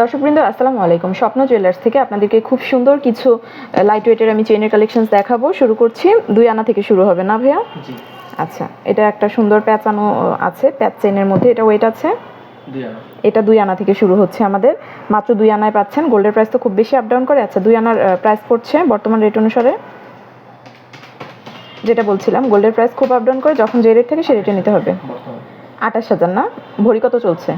দর্শকবৃন্দ আসসালামু আলাইকুম। স্বপ্ন জুয়েলার্স থেকে আপনাদেরকে খুব সুন্দর কিছু লাইট ওয়েটের আমি চেইনের কালেকশনস দেখাবো। শুরু করছি দুই আনা থেকে শুরু হবে না ভাইয়া? আচ্ছা এটা একটা সুন্দর প্যাচানো আছে প্যাচ চেইনের মধ্যে। এটা ওয়েট আছে? এটা দুই আনা থেকে শুরু হচ্ছে আমাদের। মাত্র দুই আনায় পাচ্ছেন। গোল্ডের প্রাইস তো খুব বেশি আপ ডাউন করে। আচ্ছা দুই আনার প্রাইস পড়ছে বর্তমান রেট অনুসারে? যেটা বলছিলাম গোল্ডের প্রাইস খুব আপ ডাউন করে। যখন যে রেট থাকে সে রেটে নিতে হবে। আঠাশ হাজার না? ভরি কত চলছে?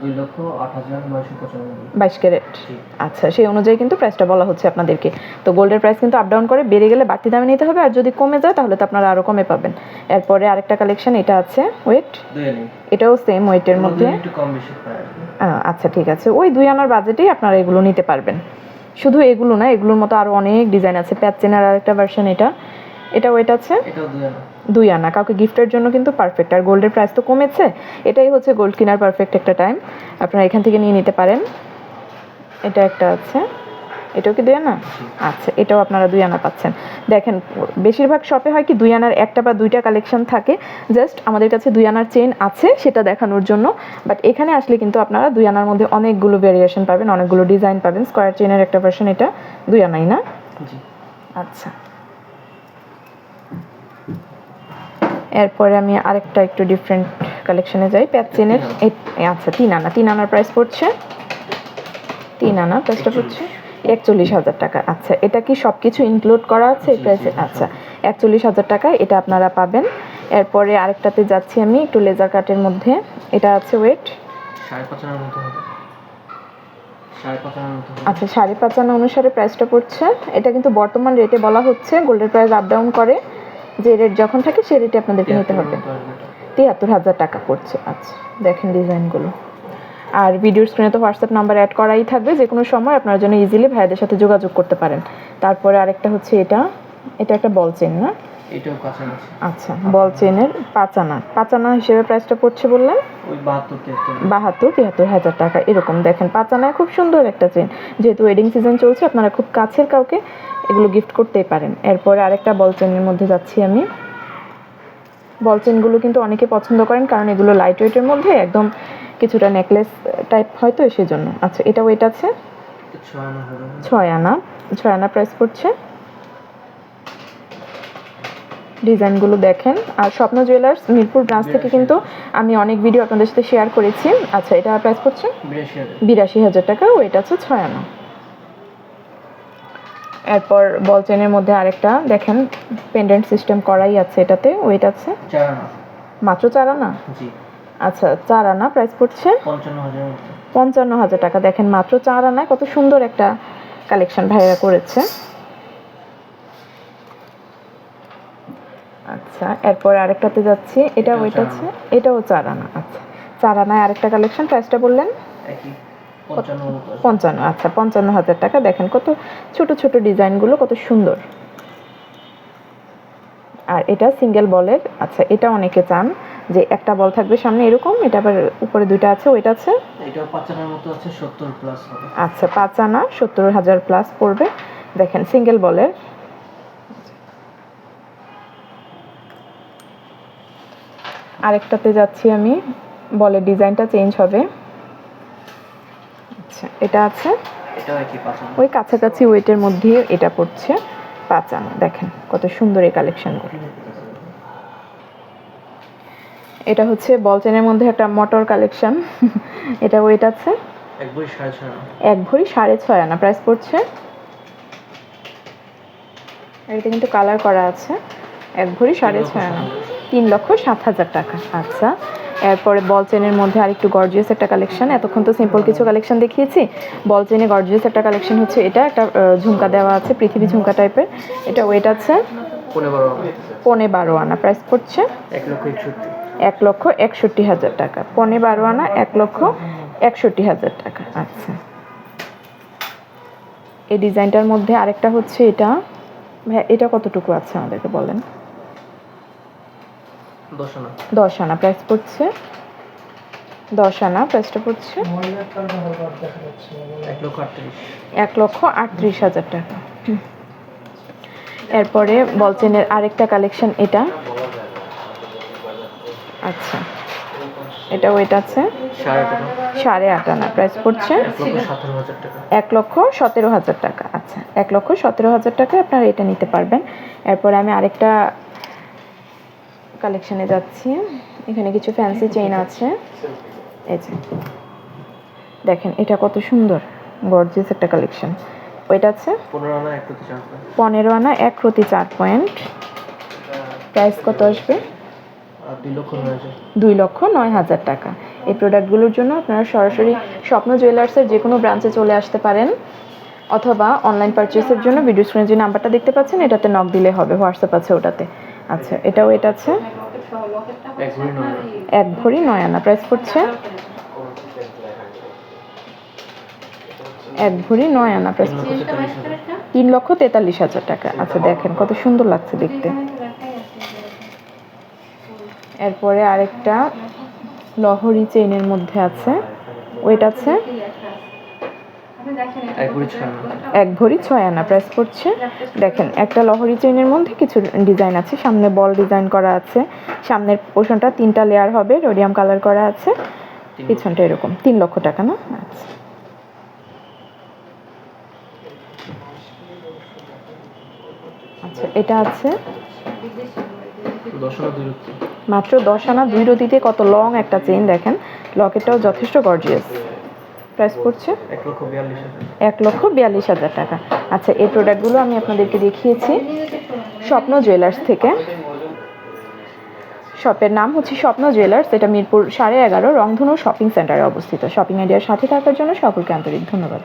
দুই লক্ষ আট হাজার নয়শো পঁচানব্বই। বাইশ ক্যারেট। আচ্ছা সেই অনুযায়ী কিন্তু প্রাইসটা বলা হচ্ছে আপনাদেরকে। তো গোল্ডের প্রাইস কিন্তু আপ ডাউন করে বেড়ে গেলে বাড়তি দামে নিতে হবে আর যদি কমে যায় তাহলে তো আপনারা আরও কমে পাবেন। এরপরে আরেকটা কালেকশন এটা আছে ওয়েট এটাও সেম ওয়েটের মধ্যে। আচ্ছা ঠিক আছে। ওই দুই আনার বাজেটেই আপনারা এগুলো নিতে পারবেন। শুধু এগুলো না এগুলোর মতো আরও অনেক ডিজাইন আছে। প্যাচ চেনার আরেকটা ভার্সন এটা। এটা ওয়েট আছে? দুই আনা। কাউকে গিফটের জন্য কিন্তু পারফেক্ট আর গোল্ডের প্রাইস তো কমেছে। এটাই হচ্ছে গোল্ড কেনার পারফেক্ট একটা টাইম আপনারা এখান থেকে নিয়ে নিতে পারেন। এটা একটা আছে। এটাও কি দুই আনা? আচ্ছা এটাও আপনারা দুই আনা পাচ্ছেন। দেখেন বেশিরভাগ শপে হয় কি দুই আনার একটা বা দুইটা কালেকশন থাকে। জাস্ট আমাদের কাছে দুই আনার চেন আছে সেটা দেখানোর জন্য। বাট এখানে আসলে কিন্তু আপনারা দুই আনার মধ্যে অনেকগুলো ভেরিয়েশন পাবেন অনেকগুলো ডিজাইন পাবেন। স্কোয়ার চেনের একটা ভার্সন এটা দুই আনাই না? আচ্ছা। এরপরে আমি আরেকটা একটু ডিফারেন্ট কালেকশনে যাই। প্যাচ চেনের আচ্ছা তিন আনা। তিন আনার প্রাইস পড়ছে? তিন আনা প্রাইসটা পড়ছে? একচল্লিশ হাজার টাকা। আচ্ছা এটা কি সব কিছু ইনক্লুড করা আছে? এই প্রাইসে আচ্ছা একচল্লিশ হাজার টাকা এটা আপনারা পাবেন। এরপরে আরেকটাতে যাচ্ছি আমি একটু লেজার কাটের মধ্যে। এটা আছে ওয়েট আচ্ছা সাড়ে পাঁচ আনা অনুসারে প্রাইসটা পড়ছে। এটা কিন্তু বর্তমান রেটে বলা হচ্ছে। গোল্ডের প্রাইস আপ ডাউন করে। যে রেট যখন থাকে সে রেটে আপনাদেরকে নিতে হবে। তিয়াত্তর হাজার টাকা। পড়ছে। আচ্ছা দেখেন ডিজাইনগুলো। আর ভিডিওর স্ক্রিনে তো হোয়াটসঅ্যাপ নাম্বার অ্যাড করাই থাকবে। যে কোনো সময় আপনার জন্য ইজিলি ভাইয়াদের সাথে যোগাযোগ করতে পারেন। তারপরে আরেকটা হচ্ছে এটা। এটা একটা বল চেন না? এটাও কাছাকাছি আচ্ছা বল চেনের পাঁচানা পাঁচানা হিসেবে প্রাইসটা পড়ছে বললেন? ওই বাহাত্তর তিয়াত্তর বাহাত্তর তিয়াত্তর হাজার টাকা। এরকম দেখেন পাঁচানায় খুব সুন্দর একটা চেন যেহেতু ওয়েডিং সিজন চলছে আপনারা খুব কাছের কাউকে এগুলো গিফট করতেই পারেন। এরপরে আরেকটা বল চেনের মধ্যে যাচ্ছি আমি। বল চেনগুলো কিন্তু অনেকে পছন্দ করেন কারণ এগুলো লাইট ওয়েটের মধ্যে একদম কিছুটা নেকলেস টাইপ হয়তো সেই জন্য আচ্ছা এটা ওয়েট আছে? ছয় আনা ছয় আনা। ছয় আনা প্রাইস পড়ছে। ডিজাইনগুলো দেখেন। আর স্বপ্ন জুয়েলার্স মিরপুর ব্রাঞ্চ থেকে কিন্তু আমি অনেক ভিডিও আপনাদের সাথে শেয়ার করেছি। আচ্ছা এটা প্রাইস পড়ছে? বিরাশি হাজার। টাকা ওয়েট আছে ছয় আনা এরপর বল চেনের মধ্যে আরেকটা দেখেন পেন্ডেন্ট সিস্টেম করাই আছে এটাতে ওয়েট আছে মাত্র চার আনা আচ্ছা চার আনা প্রাইস পড়ছে পঞ্চান্ন হাজার টাকা দেখেন মাত্র চার আনায় কত সুন্দর একটা কালেকশন ভাইরা করেছে। আচ্ছা এরপর আরেকটাতে যাচ্ছি। এটা ওয়েট আছে এটাও চার আনা আচ্ছা। চার আনায় আরেকটা কালেকশন প্রাইসটা বললেন? পঞ্চান্ন আচ্ছা পঞ্চান্ন হাজার টাকা। দেখেন কত ছোট ছোট ডিজাইনগুলো কত সুন্দর। আর এটা সিঙ্গেল বলের আচ্ছা এটা অনেকে চান যে একটা বল থাকবে সামনে এরকম এটা আবার উপরে দুইটা আছে ওইটা আছে? এটাও পাঁচ আনার মতো আছে সত্তর প্লাস আচ্ছা পাঁচ আনা সত্তর হাজার প্লাস পড়বে। দেখেন সিঙ্গেল বলের আরেকটাতে যাচ্ছি আমি। বলের ডিজাইনটা চেঞ্জ হবে। আচ্ছা এটা আছে। ওই কাছাকাছি ওয়েটের মধ্যে এটা পড়ছে। পাঁচ আনা দেখেন কত সুন্দর এই কালেকশনগুলো। এটা হচ্ছে বল চেনের মধ্যে একটা মোটর কালেকশন। এটা ওয়েট আছে। এক ভরি সাড়ে ছয় আনা। প্রাইস পড়ছে। আর এটা কিন্তু কালার করা আছে। এক ভরি সাড়ে ছয় আনা। তিন লক্ষ সাত হাজার টাকা। আচ্ছা এরপরে বল চেনের মধ্যে আরেকটু গর্জিয়াস একটা কালেকশন এতক্ষণ তো সিম্পল কিছু কালেকশন দেখিয়েছি। বল চেনে গর্জিয়াস একটা কালেকশন হচ্ছে এটা। একটা ঝুমকা দেওয়া আছে পৃথিবী ঝুমকা টাইপের এটা ওয়েট আছে পনে বারো আনা। প্রাইস পড়ছে এক লক্ষ একষট্টি। হাজার টাকা। পনে বারো আনা এক লক্ষ একষট্টি হাজার টাকা। আচ্ছা। এই ডিজাইনটার মধ্যে আরেকটা হচ্ছে এটা। এটা কতটুকু আছে আমাদেরকে বলেন? দশ আনা প্রাইস পড়ছে দশ আনা প্রাইসটা পড়ছে এক লক্ষ আটত্রিশ। হাজার টাকা। এরপরে বলচেনের আরেকটা কালেকশন এটা। আচ্ছা। এটা ওয়েট আছে? সাড়ে আট আনা। প্রাইস পড়ছে এক লক্ষ সতেরো হাজার টাকা। আচ্ছা। এক লক্ষ সতেরো হাজার টাকা আপনারা এটা নিতে পারবেন। এরপরে আমি আরেকটা কালেকশনে যাচ্ছি। এখানে কিছু ফ্যান্সি চেইন আছে। এই যে। দেখেন এটা কত সুন্দর গর্জিয়াস একটা কালেকশন ওইটা আছে? পনেরো আনা এক প্রতি চার পয়েন্ট প্রাইস কত আসবে? দুই লক্ষ নয় হাজার। টাকা। এই প্রোডাক্টগুলোর জন্য আপনারা সরাসরি স্বপ্ন জুয়েলার্সের যে কোনো ব্রাঞ্চে চলে আসতে পারেন। অথবা অনলাইন পারচেসের জন্য ভিডিও স্ক্রিনে যে নাম্বারটা দেখতে পাচ্ছেন এটাতে নক দিলে হবে হোয়াটসঅ্যাপ আছে ওটাতে। আচ্ছা এটাও এটা আছে? এক ভরি নয় আনা। এক ভরি নয় আনা প্রাইস পড়ছে? এক ভরি নয় আনা প্রাইস তিন লক্ষ তেতাল্লিশ হাজার। টাকা। আচ্ছা দেখেন কত সুন্দর লাগছে দেখতে। এরপরে আরেকটা লহরি চেইনের মধ্যে আছে। ওইটা আছে? এক ভরি ছয় আনা। এক ভরি ছয় আনা প্রাইস পড়ছে দেখেন একটা লহরি চেইনের মধ্যে কিছু ডিজাইন আছে। সামনে বল ডিজাইন করা আছে। সামনের পোর্শনটা তিনটা লেয়ার হবে রোডিয়াম কালার করা আছে। পিছনটা এরকম তিন লক্ষ টাকা না? আচ্ছা। আচ্ছা এটা আছে। মাত্র দশ আনা দুই রতিতে কত লং একটা চেইন দেখেন। লকেটটাও যথেষ্ট গর্জিয়াস প্রাইস পড়ছে? এক লক্ষ বিয়াল্লিশ হাজার। টাকা। আচ্ছা এই প্রোডাক্টগুলো আমি আপনাদেরকে দেখিয়েছি। স্বপ্ন জুয়েলার্স থেকে। শপের নাম হচ্ছে স্বপ্ন জুয়েলার্স এটা মিরপুর সাড়ে এগারো রংধনু শপিং সেন্টারে অবস্থিত। শপিং আইডিয়ার সাথে থাকার জন্য সকলকে আন্তরিক ধন্যবাদ।